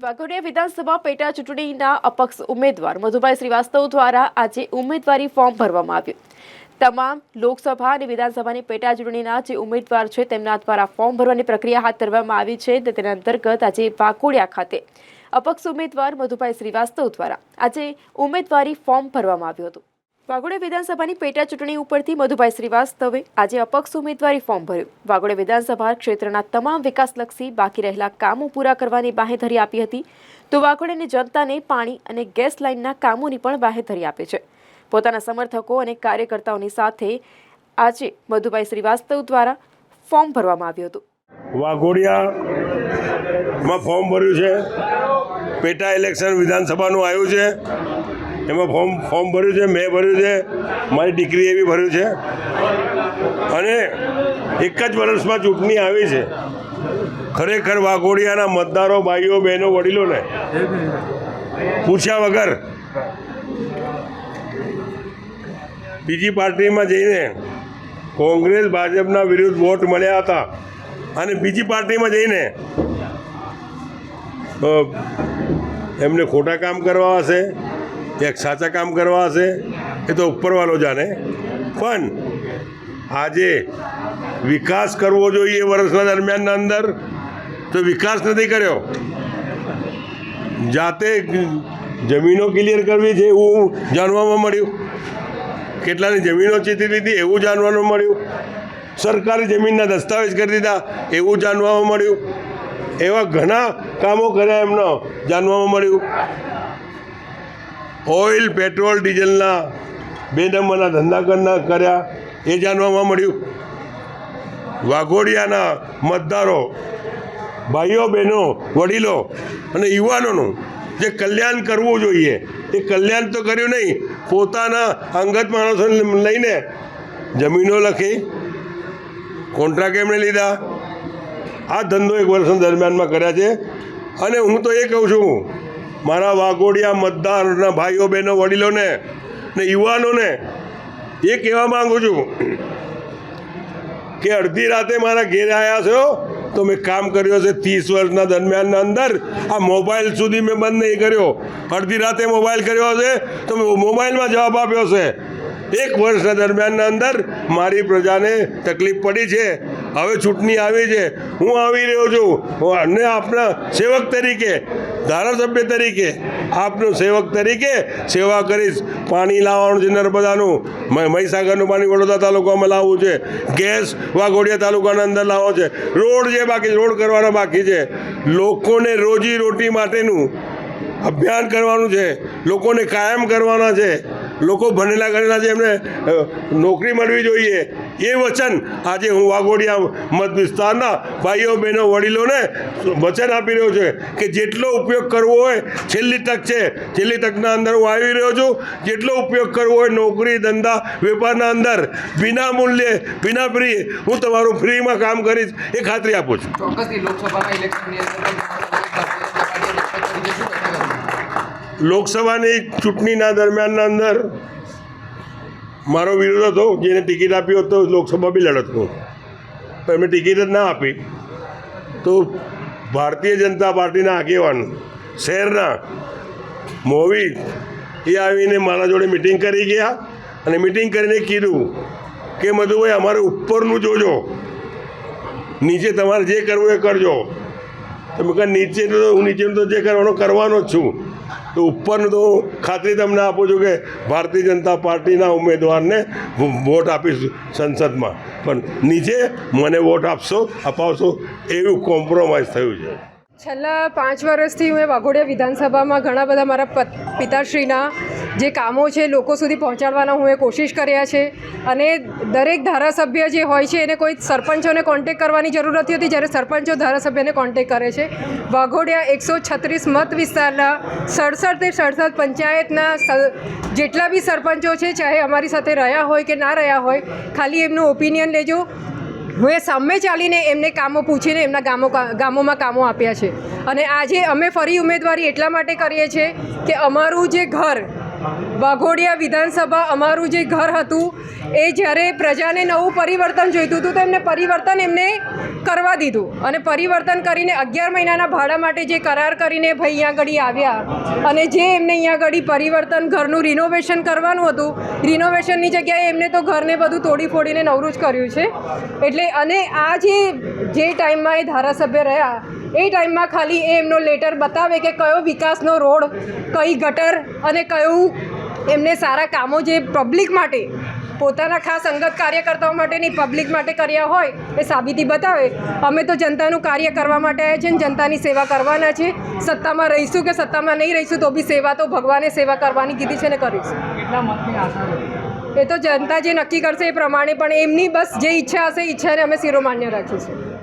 વાઘોડિયા વિધાનસભા પેટા ચૂંટણીના અપક્ષ ઉમેદવાર મધુભાઈ શ્રીવાસ્તવ દ્વારા આજે ઉમેદવારી ફોર્મ ભરવામાં આવ્યું. તમામ લોકસભા અને વિધાનસભાની પેટા ચૂંટણીના જે ઉમેદવાર છે, તેમના દ્વારા ફોર્મ ભરવાની પ્રક્રિયા હાથ ધરવામાં આવી છે તેના અંતર્ગત આજે વાઘોડિયા ખાતે અપક્ષ ઉમેદવાર મધુભાઈ શ્રીવાસ્તવ દ્વારા આજે ઉમેદવારી ફોર્મ ભરવામાં આવ્યું હતું. વાઘોડિયા વિધાનસભાની પેટા ચૂંટણી ઉપરથી મધુભાઈ શ્રીવાસ્તવે આજે અપક્ષ ઉમેદવારી ફોર્મ ભર્યું. વાગોડે વિધાનસભા ક્ષેત્રના તમામ વિકાસલક્ષી બાકી રહેલા કામો પૂરા કરવાની બાહેધરી આપી હતી. તો વાઘોડિયાની જનતાને પાણી અને ગેસ લાઇનના કામોની પણ બાહેધરી આપી છે. પોતાના સમર્થકો અને કાર્યકર્તાઓની સાથે આજે મધુભાઈ શ્રીવાસ્તવ દ્વારા ફોર્મ ભરવામાં આવ્યું હતું. વાઘોડિયામાં ફોર્મ ભર્યું છે. પેટા ઇલેક્શન વિધાનસભાનું આવ્યું છે. એમાં ફોર્મ ફોર્મ ભર્યું છે, મેં ભર્યું છે, મારી દીકરીએ બી ભર્યું છે. અને એક જ વર્ષમાં ચૂંટણી આવી છે. ખરેખર વાઘોડિયાના મતદારો ભાઈઓ, બહેનો, વડીલોને પૂછ્યા વગર બીજી પાર્ટીમાં જઈને કોંગ્રેસ, ભાજપના વિરુદ્ધ વોટ મળ્યા હતા. અને બીજી પાર્ટીમાં જઈને એમને ખોટા કામ કરવા હશે. એક સાચા કામ કરવા હશે, એ તો ઉપરવાળો જાણે. પણ આજે વિકાસ કરવો જોઈએ વર્ષના દરમિયાનના અંદર, તો વિકાસ નથી કર્યો. જાતે જમીનો ક્લિયર કરવી છે એવું જાણવામાં મળ્યું. કેટલાની જમીનો ચીતી લીધી એવું જાણવાનું મળ્યું. સરકારી જમીનના દસ્તાવેજ કરી દીધા એવું જાણવામાં મળ્યું. એવા ઘણા કામો કર્યા એમનો જાણવામાં મળ્યું. ઓઇલ, પેટ્રોલ, ડીઝલના બે નંબરના ધંધા કરના કર્યા. એ જાણવામાં મળ્યું. વાઘોડિયાના મતદારો, ભાઈઓ, બહેનો, વડીલો અને યુવાનોનું જે કલ્યાણ કરવું જોઈએ, એ કલ્યાણ તો કર્યું નહીં, પોતાના અંગત માણસોને લઈને જમીનો લખી, કોન્ટ્રાક્ટ એમણે લીધા. આ ધંધો એક વર્ષ દરમિયાનમાં કર્યા છે. અને હું તો એ કહું છું મારા વાઘોડિયા મતદારના ભાઈઓ, બહેનો, વડીલોને ને યુવાનોને એ કહેવા માગું છું કે અડધી રાતે મારા ઘેર આવ્યા છો તો મેં કામ કર્યો છે ત્રીસ વર્ષના દરમિયાનના અંદર. આ મોબાઈલ સુધી મેં બંધ નહીં કર્યો. અડધી રાતે મોબાઈલ કર્યો છે તો મેં મોબાઈલમાં જવાબ આપ્યો છે એક વર્ષના દરમિયાનના અંદર મારી પ્રજાને તકલીફ પડી છે. હવે ચૂંટણી આવી છે. હું આવી રહ્યો છું. અને આપના સેવક તરીકે, ધારાસભ્ય તરીકે, આપનો સેવક તરીકે સેવા કરીશ. પાણી લાવવાનું છે નર્મદાનું. મહીસાગરનું પાણી વડોદરા તાલુકામાં લાવવું છે. ગેસ વાઘોડિયા તાલુકાના અંદર લાવવો છે. રોડ જે બાકી રોડ કરવાના બાકી છે. લોકોને રોજી રોટી માટેનું અભિયાન કરવાનું છે. લોકોને કાયમ કરવાના છે. લોકો ભણેલા ગણેલા છે એમને નોકરી મળવી જોઈએ, એ વચન આજે હું વાઘોડિયા મત વિસ્તારના ભાઈઓ, બહેનો, વડીલોને વચન આપી રહ્યો છે કે જેટલો ઉપયોગ કરવો હોય, છેલ્લી તક છે, છેલ્લી તકના અંદર હું આવી રહ્યો છું, જેટલો ઉપયોગ કરવો હોય નોકરી, ધંધા, વેપારના અંદર, વિના મૂલ્યે, વિના ફ્રી, હું તમારું ફ્રીમાં કામ કરીશ, એ ખાતરી આપું છું. લોકસભાના ઇલેક્શનની અંદર લોકસભાની ચૂંટણીના દરમિયાનના અંદર મારો વિરોધ હતો, જેને ટિકિટ આપી હતો લોકસભા બી લડત પણ એમને ટિકિટ જ ના આપી. તો ભારતીય જનતા પાર્ટીના આગેવાન શહેરના મોવી એ આવીને મારા જોડે મિટિંગ કરી ગયા અને મિટિંગ કરીને કીધું કે, મધુભાઈ, અમારે ઉપરનું જોજો. નીચે તમારે જે કરવું એ કરજો. તો મેં નીચે તો હું નીચેનું તો જે કરવાનો કરવાનો જ છું. તો ઉપરનું તો ખાતરી તમને આપું છું કે ભારતીય જનતા પાર્ટીના ઉમેદવારને વોટ આપીશ સંસદમાં. પણ નીચે મને વોટ આપશો, અપાવશો એવું કોમ્પ્રોમાઇઝ થયું છે. છેલ્લા પાંચ વર્ષથી એ વાઘોડિયા વિધાનસભામાં ઘણા બધા મારા પિતાશ્રીના જે કામો છે લોકો સુધી પહોંચાડવાના હું એ કોશિશ કર્યા છે. અને દરેક ધારાસભ્ય જે હોય છે એને કોઈ સરપંચોને કોન્ટેક કરવાની જરૂર નથી હોતી. જ્યારે સરપંચો ધારાસભ્યને કોન્ટેક કરે છે. વાઘોડિયા એકસો છત્રીસ મત વિસ્તારના સડસઠ તે સડસઠ પંચાયતના જેટલા બી સરપંચો છે, ચાહે અમારી સાથે રહ્યા હોય કે ના રહ્યા હોય, ખાલી એમનું ઓપિનિયન લેજો. હું એ સામે ચાલીને એમને કામો પૂછીને એમના ગામો ગામોમાં કામો આપ્યા છે. અને આજે અમે ફરી ઉમેદવારી એટલા માટે કરીએ છીએ કે અમારું જે ઘર વાઘોડિયા વિધાનસભા અમારું જે ઘર હતું, એ જ્યારે પ્રજાને નવું પરિવર્તન જોઈતું હતું, તો એમને પરિવર્તન એમને કરવા દીધું. અને પરિવર્તન કરીને અગિયાર મહિનાના ભાડા માટે જે કરાર કરીને ભાઈ અહીંયા ઘડી આવ્યા અને જે એમને અહીંયા ઘડી પરિવર્તન ઘરનું રિનોવેશન કરવાનું હતું રિનોવેશનની જગ્યાએ એમને તો ઘરને બધું તોડી ફોડીને નવરું જ કર્યું છે. એટલે અને આ જે જે ટાઈમમાં એ ધારાસભ્ય રહ્યા એ ટાઈમમાં ખાલી એ એમનો લેટર બતાવે કે કયો વિકાસનો રોડ કઈ ગટર અને કયું એમને સારા કામો જે પબ્લિક માટે પોતાના ખાસ અંગત કાર્યકર્તાઓ માટે નહીં પબ્લિક માટે કર્યા હોય એ સાબિતી બતાવે. અમે તો જનતાનું કાર્ય કરવા માટે આવ્યા છીએ જનતાની સેવા કરવાના છે સત્તામાં રહીશું કે સત્તામાં નહીં રહીશું તો બી સેવા તો ભગવાને સેવા કરવાની કીધી છે ને કરીશું. એ તો જનતા જે નક્કી કરશે એ પ્રમાણે પણ એમની બસ જે ઈચ્છા હશે ઈચ્છાને અમે શિરોમાન્ય રાખીશું